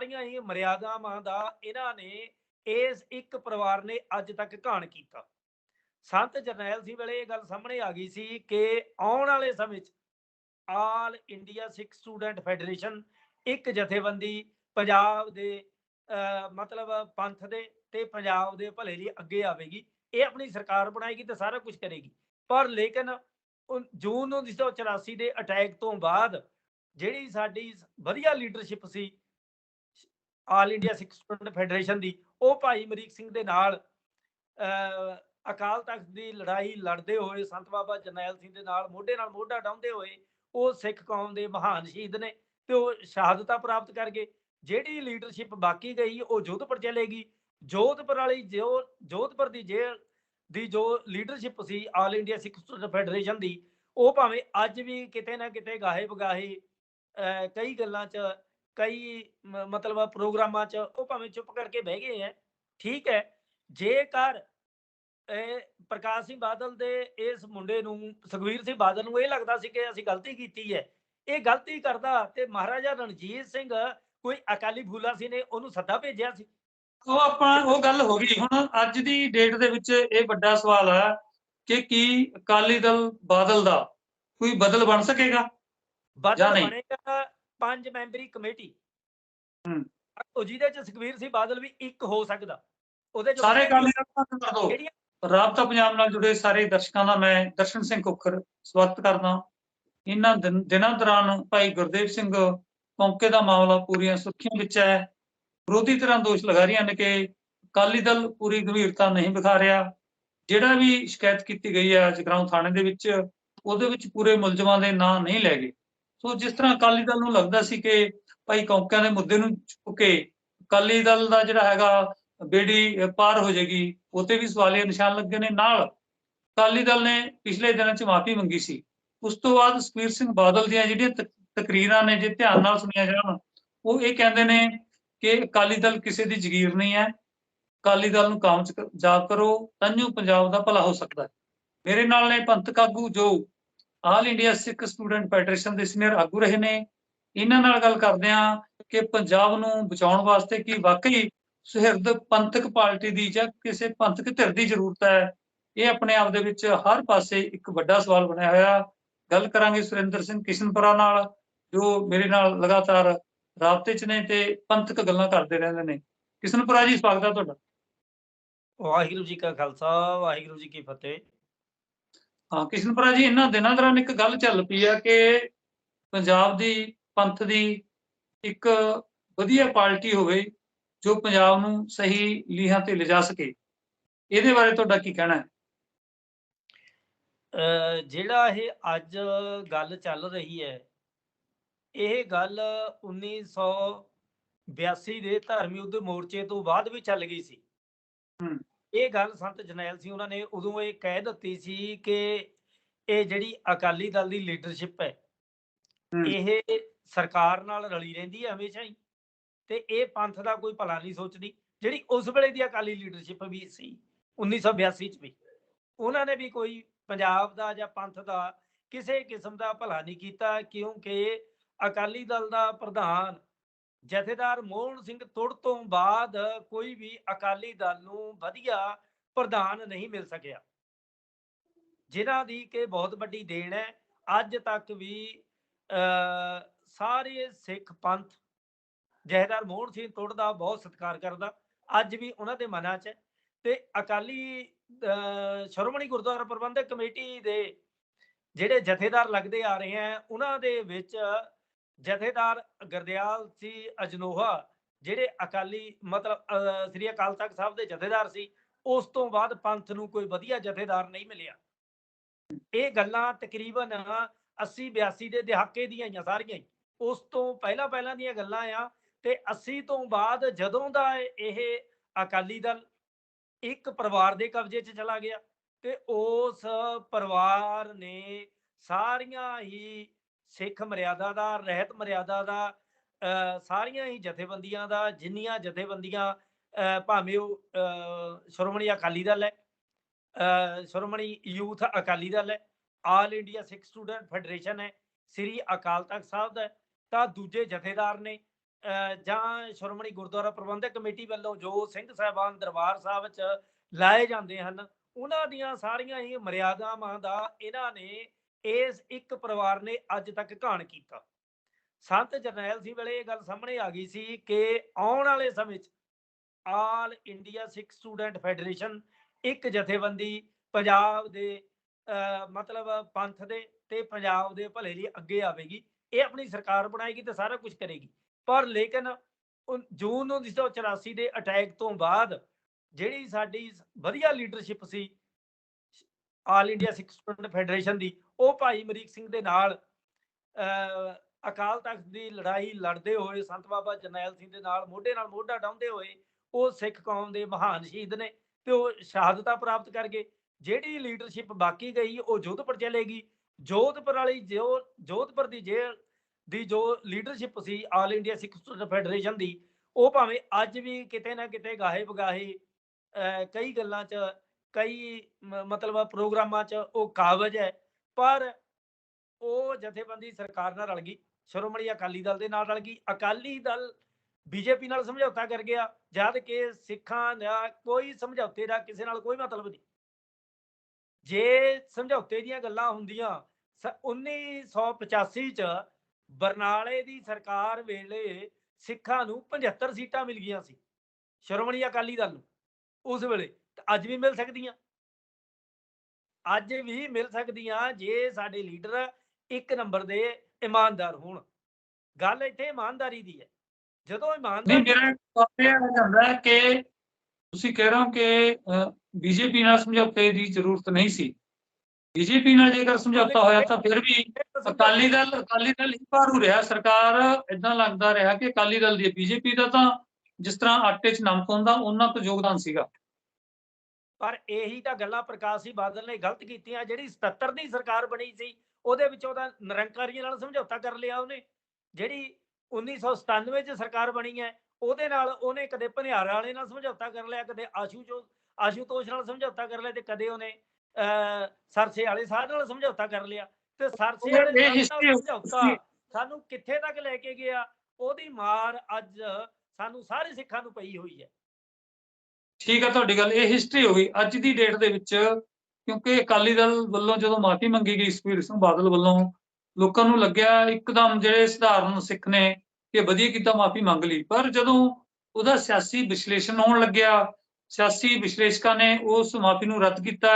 ਸਾਰੀਆਂ ਹੀ ਮਰਿਆਦਾਵਾਂ ਦਾ ਇਹਨਾਂ ਨੇ ਇਸ ਇੱਕ ਪਰਿਵਾਰ ਨੇ ਅੱਜ ਤੱਕ ਘਾਣ ਕੀਤਾ। ਸੰਤ ਜਰਨੈਲ ਸਿੰਘ ਵੇਲੇ ਇਹ ਗੱਲ ਸਾਹਮਣੇ ਆ ਗਈ ਸੀ ਕਿ ਆਉਣ ਵਾਲੇ ਸਮੇਂ 'ਚ all India Sikh student federation ਇੱਕ ਜਥੇਬੰਦੀ ਪੰਜਾਬ ਦੇ ਅਹ, ਮਤਲਬ ਪੰਥ ਦੇ ਤੇ ਪੰਜਾਬ ਦੇ ਭਲੇ ਲਈ ਅੱਗੇ ਆਵੇਗੀ। ਇਹ ਆਪਣੀ ਸਰਕਾਰ ਬਣਾਏਗੀ ਤੇ ਸਾਰਾ ਕੁਝ ਕਰੇਗੀ। ਪਰ ਲੇਕਿਨ ਉਨ- ਜੂਨ 1984 ਦੇ ਅਟੈਕ ਤੋਂ ਬਾਅਦ ਜਿਹੜੀ ਸਾਡੀ ਵਧੀਆ ਲੀਡਰਸ਼ਿਪ ਸੀ all India Sikh student federation ਦੀ, ਉਹ ਭਾਈ ਅਮਰੀਕ ਸਿੰਘ ਦੇ ਨਾਲ ਅਕਾਲ ਤਖਤ ਦੀ ਲੜਾਈ ਲੜਦੇ ਹੋਏ, ਸੰਤ ਬਾਬਾ ਜਰਨੈਲ ਸਿੰਘ ਦੇ ਨਾਲ, ਮੋਢੇ ਨਾਲ ਮੋਢਾ ਡਾਉਂਦੇ ਹੋਏ, ਉਹ ਸਿੱਖ ਕੌਮ ਦੇ ਮਹਾਨ ਸ਼ਹੀਦ ਨੇ ਤੇ ਉਹ ਸ਼ਹਾਦਤਾਂ ਪ੍ਰਾਪਤ ਕਰ ਗਏ। ਜਿਹੜੀ ਲੀਡਰਸ਼ਿਪ ਬਾਕੀ ਗਈ, ਉਹ ਜੋਧਪੁਰ ਚਲੇਗੀ ਜੋਧਪੁਰ ਵਾਲੀ ਜੋ, ਜੋਧਪੁਰ ਦੀ ਜੇਲ੍ਹ ਦੀ ਜੋ ਲੀਡਰਸ਼ਿਪ ਸੀ all India Sikh student federation ਦੀ, ਉਹ ਭਾਵੇਂ ਅੱਜ ਵੀ ਕਿਤੇ ਨਾ ਕਿਤੇ ਗਾਹੇ ਬਗਾਹੇ ਕਈ ਗੱਲਾਂ 'ਚ ਕਈ ਮਤਲਬ ਪ੍ਰੋਗਰਾਮਾਂ 'ਚ ਉਹ ਭਾਵੇਂ ਚੁੱਪ ਕਰਕੇ ਬਹਿ ਗਏ ਹੈ ਠੀਕ ਹੈ ਜੇਕਰ ਇਹ ਪ੍ਰਕਾਸ਼ ਸਿੰਘ ਬਾਦਲ ਦੇ ਇਸ ਮੁੰਡੇ ਨੂੰ ਸੁਖਵੀਰ ਸਿੰਘ ਬਾਦਲ ਨੂੰ ਇਹ ਲੱਗਦਾ ਸੀ ਕਿ ਅਸੀਂ ਗਲਤੀ ਕੀਤੀ ਹੈ ਇਹ ਗਲਤੀ ਕਰਦਾ ਤੇ ਮਹਾਰਾਜਾ ਰਣਜੀਤ ਸਿੰਘ ਕੋਈ ਅਕਾਲੀ ਫੂਲਾ ਸੀ ਨੇ ਉਹਨੂੰ ਸੱਦਾ ਭੇਜਿਆ ਸੀ। ਉਹ ਆਪਾਂ ਉਹ ਗੱਲ ਹੋ ਗਈ। ਹੁਣ ਅੱਜ ਦੀ ਡੇਟ ਦੇ ਵਿੱਚ ਇਹ ਵੱਡਾ ਸਵਾਲ ਹੈ ਕਿ ਕੀ ਅਕਾਲੀ ਦਲ ਬਾਦਲ ਦਾ ਕੋਈ ਬਦਲ ਬਣ ਸਕੇਗਾ ਬਦਲ? ਬਣੇਗਾ ਪੰਜ ਮੈਂਬਰੀ ਕਮੇਟੀ। ਹੂੰ। ਉਹ ਜਿਹਦੇ ਚ ਸੁਖਵੀਰ ਸਿੰਘ ਬਾਦਲ ਵੀ ਇੱਕ ਹੋ ਸਕਦਾ। ਉਹਦੇ ਚ ਸਾਰੇ ਬੰਦ ਕਰ ਜਿਹੜੀਆਂ ਰਾਬਤਾ ਪੰਜਾਬ ਨਾਲ ਜੁੜੇ ਸਾਰੇ ਦਰਸ਼ਕਾਂ ਦਾ ਮੈਂ ਦਰਸ਼ਨ ਸਿੰਘ ਕੁੱਖਰ ਸਵਾਗਤ ਕਰਦਾ। ਇਹਨਾਂ ਦਿਨ- ਦੌਰਾਨ ਭਾਈ ਗੁਰਦੇਵ ਸਿੰਘ ਕੌਂਕੇ ਦਾ ਮਾਮਲਾ ਪੂਰੀਆਂ ਸੁਰਖੀਆਂ ਵਿੱਚ ਹੈ। ਵਿਰੋਧੀ ਧਿਰਾਂ ਦੋਸ਼ ਲਗਾ ਰਹੀਆਂ ਨੇ ਕਿ ਅਕਾਲੀ ਦਲ ਪੂਰੀ ਗੰਭੀਰਤਾ ਨਹੀਂ ਵਿਖਾ ਰਿਹਾ। ਜਿਹੜਾ ਵੀ ਸ਼ਿਕਾਇਤ ਕੀਤੀ ਗਈ ਹੈ ਜਗਰਾਉਂ ਥਾਣੇ ਦੇ ਵਿੱਚ ਉਹਦੇ ਵਿੱਚ ਪੂਰੇ ਮੁਲਜ਼ਮਾਂ ਦੇ ਨਾਂ ਨਹੀਂ ਲੈ ਗਏ। ਸੋ ਜਿਸ ਤਰ੍ਹਾਂ ਅਕਾਲੀ ਦਲ ਨੂੰ ਲੱਗਦਾ ਸੀ ਕਿ ਭਾਈ ਕੌਂਕਿਆਂ ਦੇ ਮੁੱਦੇ ਨੂੰ ਚੁੱਕ ਕੇ ਅਕਾਲੀ ਦਲ ਦਾ ਜਿਹੜਾ ਹੈਗਾ ਬੇੜੀ ਪਾਰ ਹੋ ਜਾਏਗੀ ਉਤੇ ਵੀ ਸਵਾਲੇ ਨਿਸ਼ਾਨ ਲੱਗੇ ਨੇ। ਨਾਲ ਅਕਾਲੀ ਦਲ ਨੇ ਪਿਛਲੇ ਦਿਨਾਂ 'ਚ ਮਾਫੀ ਮੰਗੀ ਸੀ। ਉਸ ਤੋਂ ਬਾਅਦ ਸੁਖਬੀਰ ਸਿੰਘ ਬਾਦਲ ਦੀਆਂ ਜਿਹੜੀਆਂ ਤਕ- ਤਕਰੀਰਾਂ ਨੇ, ਜੇ ਧਿਆਨ ਨਾਲ ਸੁਣੀਆਂ ਜਾਣ, ਉਹ ਇਹ ਕਹਿੰਦੇ ਨੇ ਕਿ ਅਕਾਲੀ ਦਲ ਕਿਸੇ ਦੀ ਜ਼ਗੀਰ ਨਹੀਂ ਹੈ। ਅਕਾਲੀ ਦਲ ਨੂੰ ਕਾਮਯਾਬ ਕਰੋ ਤੰਨੂ ਪੰਜਾਬ ਦਾ ਭਲਾ ਹੋ ਸਕਦਾ ਹੈ। ਮੇਰੇ ਨਾਲ ਨੇ ਪੰਥਕ ਆਗੂ ਜੋ all India Sikh student federation ਦੇ ਸੀਨੀਅਰ ਆਗੂ ਰਹੇ ਨੇ। ਇਹਨਾਂ ਨਾਲ ਗੱਲ ਕਰਦੇ ਹਾਂ ਕਿ ਪੰਜਾਬ ਨੂੰ ਬਚਾਉਣ ਵਾਸਤੇ ਕੀ ਵਾਕਈ ਸੁਹਿਰਦ ਪੰਥਕ ਪਾਰਟੀ ਦੀ ਜਾਂ ਕਿਸੇ ਪੰਥਕ ਧਿਰ ਦੀ ਜ਼ਰੂਰਤ ਹੈ। ਇਹ ਆਪਣੇ ਆਪ ਦੇ ਵਿੱਚ ਹਰ ਪਾਸੇ ਇੱਕ ਵੱਡਾ ਸਵਾਲ ਬਣਿਆ ਹੋਇਆ। ਗੱਲ ਕਰਾਂਗੇ ਸੁਰਿੰਦਰ ਸਿੰਘ ਕਿਸ਼ਨਪੁਰਾ ਨਾਲ, ਜੋ ਮੇਰੇ ਨਾਲ ਲਗਾਤਾਰ ਰਾਬਤੇ 'ਚ ਨੇ ਤੇ ਪੰਥਕ ਗੱਲਾਂ ਕਰਦੇ ਰਹਿੰਦੇ ਨੇ। ਕਿਸ਼ਨਪੁਰਾ ਜੀ, ਸਵਾਗਤ ਹੈ ਤੁਹਾਡਾ। ਵਾਹਿਗੁਰੂ ਜੀ ਕਾ ਖਾਲਸਾ, ਵਾਹਿਗੁਰੂ ਜੀ ਕੀ ਫਤਿਹ। ਹਾਂ ਕਿਸ਼ਨਪੁਰਾ ਜੀ ਇਹਨਾਂ ਦਿਨਾਂ ਦੌਰਾਨ ਇੱਕ ਗੱਲ ਚੱਲ ਪਈ ਆ ਕਿ ਪੰਜਾਬ ਦੀ ਪੰਥ ਦੀ ਇੱਕ ਵਧੀਆ ਪਾਰਟੀ ਹੋਵੇ ਜੋ ਪੰਜਾਬ ਨੂੰ ਸਹੀ ਲੀਹਾਂ ਤੇ ਲਿਜਾ ਸਕੇ। ਇਹਦੇ ਬਾਰੇ ਤੁਹਾਡਾ ਕੀ ਕਹਿਣਾ ਹੈ? ਜਿਹੜਾ ਇਹ ਅੱਜ ਗੱਲ ਚੱਲ ਰਹੀ ਹੈ ਇਹ ਗੱਲ 1982 ਦੇ ਧਰਮ ਯੁੱਧ ਮੋਰਚੇ ਤੋਂ ਬਾਅਦ ਵੀ ਚੱਲ ਗਈ ਸੀ। ਹੂੰ। ਇਹ ਗੱਲ ਸੰਤ ਜਰਨੈਲ ਸਿੰਘ ਉਹਨਾਂ ਨੇ ਉਦੋਂ ਇਹ ਕਹਿ ਦਿੱਤੀ ਸੀ ਕਿ ਇਹ ਜਿਹੜੀ ਅਕਾਲੀ ਦਲ ਦੀ ਲੀਡਰਸ਼ਿਪ ਹੈ ਹੂੰ। ਇਹ ਸਰਕਾਰ ਨਾਲ ਰਲੀ ਰਹਿੰਦੀ ਹੈ ਹਮੇਸ਼ਾ ਹੀ ਤੇ ਇਹ ਪੰਥ ਦਾ ਕੋਈ ਭਲਾ ਨਹੀਂ ਸੋਚਦੀ ਜਿਹੜੀ ਉਸ ਵੇਲੇ ਦੀ ਅਕਾਲੀ ਲੀਡਰਸ਼ਿਪ ਵੀ ਸੀ 1982 ਚ ਵੀ ਉਹਨਾਂ ਨੇ ਵੀ ਕੋਈ ਪੰਜਾਬ ਦਾ ਜਾਂ ਪੰਥ ਦਾ ਕਿਸੇ ਕਿਸਮ ਦਾ ਭਲਾ ਨਹੀਂ ਕੀਤਾ ਕਿਉਂਕਿ ਅਕਾਲੀ ਦਲ ਦਾ ਪ੍ਰਧਾਨ ਜਥੇਦਾਰ ਮੋਹਨ ਸਿੰਘ ਤੁੜ ਤੋਂ ਬਾਅਦ ਕੋਈ ਵੀ ਅਕਾਲੀ ਦਲ ਨੂੰ ਵਧੀਆ ਪ੍ਰਧਾਨ ਨਹੀਂ ਮਿਲ ਸਕਿਆ। ਜਿਨ੍ਹਾਂ ਦੀ ਕਿ ਬਹੁਤ ਵੱਡੀ ਦੇਣ ਹੈ। ਅੱਜ ਤੱਕ ਵੀ ਸਾਰੇ ਸਿੱਖ ਪੰਥ ਜਥੇਦਾਰ ਮੋਹਨ ਸਿੰਘ ਤੁੜ ਦਾ ਬਹੁਤ ਸਤਿਕਾਰ ਕਰਦਾ। ਅੱਜ ਵੀ ਉਹਨਾਂ ਦੇ ਮਨਾਂ 'ਚ ਤੇ ਅਕਾਲੀ ਅਹ, ਸ਼੍ਰੋਮਣੀ ਗੁਰਦੁਆਰਾ ਪ੍ਰਬੰਧਕ ਕਮੇਟੀ ਦੇ ਜਿਹੜੇ ਜਥੇਦਾਰ ਲੱਗਦੇ ਆ ਰਹੇ ਆ ਉਹਨਾਂ ਦੇ ਵਿੱਚ ਜਥੇਦਾਰ ਗੁਰਦਿਆਲ ਸੀ ਅਜਨੋਹਾ, ਜਿਹੜੇ ਅਕਾਲੀ ਮਤਲਬ ਸ੍ਰੀ ਅਕਾਲ ਤਖਤ ਸਾਹਿਬ ਦੇ ਜਥੇਦਾਰ ਸੀ, ਉਸ ਤੋਂ ਬਾਅਦ ਪੰਥ ਨੂੰ ਕੋਈ ਵਧੀਆ ਜਥੇਦਾਰ ਨਹੀਂ ਮਿਲਿਆ। ਇਹ ਗੱਲਾਂ ਤਕਰੀਬਨ 80 82 ਦੇ ਦਹਾਕੇ ਦੀਆਂ ਹੀ ਸਾਰੀਆਂ ਹੀ। ਉਸ ਤੋਂ ਪਹਿਲਾਂ ਪਹਿਲਾਂ ਦੀਆਂ ਗੱਲਾਂ ਆ ਤੇ 80 ਤੋਂ ਬਾਅਦ ਜਦੋਂ ਦਾ ਇਹ ਅਕਾਲੀ ਦਲ ਇੱਕ ਪਰਿਵਾਰ ਦੇ ਕਬਜ਼ੇ 'ਚ ਚਲਾ ਗਿਆ ਤੇ ਉਸ ਪਰਿਵਾਰ ਨੇ ਸਾਰੀਆਂ ਹੀ ਸਿੱਖ ਮਰਿਆਦਾ ਦਾ, ਰਹਿਤ ਮਰਿਆਦਾ ਦਾ ਸਾਰੀਆਂ ਹੀ ਜਥੇਬੰਦੀਆਂ ਦਾ, ਜਿੰਨੀਆਂ ਜਥੇਬੰਦੀਆਂ ਭਾਵੇਂ ਉਹ ਸ਼੍ਰੋਮਣੀ ਅਕਾਲੀ ਦਲ ਹੈ ਸ਼੍ਰੋਮਣੀ ਯੂਥ ਅਕਾਲੀ ਦਲ ਹੈ, all India Sikh student federation ਹੈ, ਸ੍ਰੀ ਅਕਾਲ ਤਖਤ ਸਾਹਿਬ ਦਾ ਤਾਂ ਦੂਜੇ ਜਥੇਦਾਰ ਨੇ ਜਾਂ ਸ਼੍ਰੋਮਣੀ ਗੁਰਦੁਆਰਾ ਪ੍ਰਬੰਧਕ ਕਮੇਟੀ ਵੱਲੋਂ ਜੋ ਸਿੰਘ ਸਾਹਿਬਾਨ ਦਰਬਾਰ ਸਾਹਿਬ 'ਚ ਲਾਏ ਜਾਂਦੇ ਹਨ, ਉਹਨਾਂ ਦੀਆਂ ਸਾਰੀਆਂ ਹੀ ਮਰਿਆਦਾਵਾਂ ਦਾ ਇਹਨਾਂ ਨੇ ਇਸ ਇੱਕ ਪਰਿਵਾਰ ਨੇ ਅੱਜ ਤੱਕ ਘਾਣ ਕੀਤਾ। ਸੰਤ ਜਰਨੈਲ ਸੀ ਵੇਲੇ ਇਹ ਗੱਲ ਸਾਹਮਣੇ ਆ ਗਈ ਸੀ ਕਿ ਆਉਣ ਵਾਲੇ ਸਮੇਂ 'ਚ all India Sikh student federation ਇੱਕ ਜਥੇਬੰਦੀ ਪੰਜਾਬ ਦੇ ਮਤਲਬ ਪੰਥ ਦੇ ਤੇ ਪੰਜਾਬ ਦੇ ਭਲੇ ਲਈ ਅੱਗੇ ਆਵੇਗੀ। ਇਹ ਆਪਣੀ ਸਰਕਾਰ ਬਣਾਏਗੀ ਤੇ ਸਾਰਾ ਕੁਝ ਕਰੇਗੀ। ਪਰ ਲੇਕਿਨ ਉਨ- ਜੂਨ 1984 ਦੇ ਅਟੈਕ ਤੋਂ ਬਾਅਦ ਜਿਹੜੀ ਸਾਡੀ ਵਧੀਆ ਲੀਡਰਸ਼ਿਪ ਸੀ, all India Sikh student federation ਦੀ ਉਹ ਭਾਈ ਮਰੀਕ ਸਿੰਘ ਦੇ ਨਾਲ ਅਕਾਲ ਤਖਤ ਦੀ ਲੜਾਈ ਲੜਦੇ ਹੋਏ, ਸੰਤ ਬਾਬਾ ਜਰਨੈਲ ਸਿੰਘ ਦੇ ਨਾਲ, ਮੋਢੇ ਨਾਲ ਮੋਢਾ ਡਾਉਂਦੇ ਹੋਏ, ਉਹ ਸਿੱਖ ਕੌਮ ਦੇ ਮਹਾਨ ਸ਼ਹੀਦ ਨੇ ਤੇ ਉਹ ਸ਼ਹਾਦਤਾਂ ਪ੍ਰਾਪਤ ਕਰ ਗਏ। ਜਿਹੜੀ ਲੀਡਰਸ਼ਿਪ ਬਾਕੀ ਗਈ, ਉਹ ਜੋਧਪੁਰ ਚਲੇਗੀ ਜੋਧਪੁਰ ਵਾਲੀ ਜੋ, ਜੋਧਪੁਰ ਦੀ ਜੇਲ੍ਹ ਦੀ ਜੋ ਲੀਡਰਸ਼ਿਪ ਸੀ all India Sikh student federation ਦੀ, ਉਹ ਭਾਵੇਂ ਅੱਜ ਵੀ ਕਿਤੇ ਨਾ ਕਿਤੇ ਗਾਹੇ ਬਗਾਹੇ ਕਈ ਗੱਲਾਂ 'ਚ, ਕਈ ਮਤਲਬ ਪ੍ਰੋਗਰਾਮਾਂ 'ਚ ਉਹ ਕਾਬਜ ਹੈ। ਪਰ ਉਹ ਜਥੇਬੰਦੀ ਸਰਕਾਰ ਨਾਲ ਰਲ ਗਈ। ਸ਼੍ਰੋਮਣੀ ਅਕਾਲੀ ਦਲ ਦੇ ਨਾਲ ਰਲ ਗਈ। ਅਕਾਲੀ ਦਲ ਬੀਜੇਪੀ ਨਾਲ ਸਮਝੌਤਾ ਕਰ ਗਿਆ, ਜਦ ਕਿ ਸਿੱਖਾਂ ਦਾ ਕੋਈ ਸਮਝੌਤੇ ਦਾ ਕਿਸੇ ਨਾਲ ਕੋਈ ਮਤਲਬ ਨਹੀਂ। ਜੇ ਸਮਝੌਤੇ ਦੀਆਂ ਗੱਲਾਂ ਹੁੰਦੀਆਂ, ਸ- 1985 ਚ ਬਰਨਾਲੇ ਦੀ ਸਰਕਾਰ ਵੇਲੇ ਸਿੱਖਾਂ ਨੂੰ 75 ਸੀਟਾਂ ਮਿਲ ਗਈਆਂ ਸੀ ਸ਼੍ਰੋਮਣੀ ਅਕਾਲੀ ਦਲ ਨੂੰ। ਉਸ ਵੇਲੇ ਅੱਜ ਵੀ ਮਿਲ ਸਕਦੀਆਂ। ਅੱਜ ਵੀ ਮਿਲ ਸਕਦੀਆਂ ਜੇ ਸਾਡੇ ਲੀਡਰ ਇੱਕ ਨੰਬਰ ਦੇ ਇਮਾਨਦਾਰ ਹੋਣ। ਗੱਲ ਇੱਥੇ ਇਮਾਨਦਾਰੀ ਦੀ ਹੈ। ਜਦੋਂ ਨਹੀਂ ਇਮਾਨਦਾਰੀ ਮੇਰਾ ਸਵਾਲ ਇਹ ਜਾਂਦਾ ਕਿ ਤੁਸੀਂ ਕਹਿ ਰਹੇ ਹੋ ਕਿ ਬੀਜੇਪੀ ਨਾਲ ਸਮਝੌਤੇ ਦੀ ਜ਼ਰੂਰਤ ਨਹੀਂ ਸੀ। ਬੀਜੇਪੀ ਨਾਲ ਜੇਕਰ ਸਮਝੌਤਾ ਹੋਇਆ ਤਾਂ ਫਿਰ ਵੀ ਅਕਾਲੀ ਦਲ ਅਕਾਲੀ ਦਲ ਹੀ ਭਾਰੂ ਰਿਹਾ। ਸਰਕਾਰ ਇਦਾਂ ਲੱਗਦਾ ਰਿਹਾ ਕਿ ਅਕਾਲੀ ਦਲ ਦੀ ਬੀਜੇਪੀ ਦਾ ਤਾਂ ਜਿਸ ਤਰ੍ਹਾਂ ਆਟੇ 'ਚ ਨਮਕ ਹੁੰਦਾ, ਉਹਨਾਂ ਤੋਂ ਯੋਗਦਾਨ ਸੀਗਾ। ਪਰ ਇਹੀ ਤਾਂ ਗੱਲਾਂ ਪ੍ਰਕਾਸ਼ ਸਿੰਘ ਬਾਦਲ ਨੇ ਗਲਤ ਕੀਤੀਆਂ ਜਿਹੜੀ 77 ਦੀ ਸਰਕਾਰ ਬਣੀ ਸੀ ਉਹਦੇ ਵਿੱਚ ਉਹਦਾ ਨਿਰੰਕਾਰੀਆਂ ਨਾਲ ਸਮਝੌਤਾ ਕਰ ਲਿਆ ਉਹਨੇ। ਜਿਹੜੀ 1997 ਚ ਸਰਕਾਰ ਬਣੀ ਹੈ ਉਹਦੇ ਨਾਲ ਉਹਨੇ ਕਦੇ ਭਨਿਆਰਾ ਵਾਲੇ ਨਾਲ ਸਮਝੌਤਾ ਕਰ ਲਿਆ ਕਦੇ ਆਸ਼ੂ ਜੋ ਆਸ਼ੂਤੋਸ਼ ਨਾਲ ਸਮਝੌਤਾ ਕਰ ਲਿਆ ਤੇ ਕਦੇ ਉਹਨੇ ਸਰਸੇ ਵਾਲੇ ਸਾਹਿਬ ਨਾਲ ਸਮਝੌਤਾ ਕਰ ਲਿਆ। ਤੇ ਸਰਸੇ ਵਾਲੇ ਨਾਲ ਸਮਝੌਤਾ ਸਾਨੂੰ ਕਿੱਥੇ ਤੱਕ ਲੈ ਕੇ ਗਿਆ? ਉਹਦੀ ਮਾਰ ਅੱਜ ਸਾਨੂੰ ਸਾਰੇ ਸਿੱਖਾਂ ਨੂੰ ਪਈ ਹੋਈ ਹੈ। ਠੀਕ ਹੈ ਤੁਹਾਡੀ ਗੱਲ, ਇਹ ਹਿਸਟਰੀ ਹੋ ਗਈ। ਅੱਜ ਦੀ ਡੇਟ ਦੇ ਵਿੱਚ, ਕਿਉਂਕਿ ਅਕਾਲੀ ਦਲ ਵੱਲੋਂ ਜਦੋਂ ਮਾਫੀ ਮੰਗੀ ਗਈ ਸੁਖਬੀਰ ਸਿੰਘ ਬਾਦਲ ਵੱਲੋਂ, ਲੋਕਾਂ ਨੂੰ ਲੱਗਿਆ ਇੱਕਦਮ ਜਿਹੜੇ ਸਧਾਰਨ ਸਿੱਖ ਨੇ ਕਿ ਵਧੀਆ ਕੀਤਾ ਮਾਫੀ ਮੰਗ ਲਈ। ਪਰ ਜਦੋਂ ਉਹਦਾ ਸਿਆਸੀ ਵਿਸ਼ਲੇਸ਼ਣ ਹੋਣ ਲੱਗਿਆ, ਸਿਆਸੀ ਵਿਸ਼ਲੇਸ਼ਕਾਂ ਨੇ ਉਸ ਮਾਫੀ ਨੂੰ ਰੱਦ ਕੀਤਾ।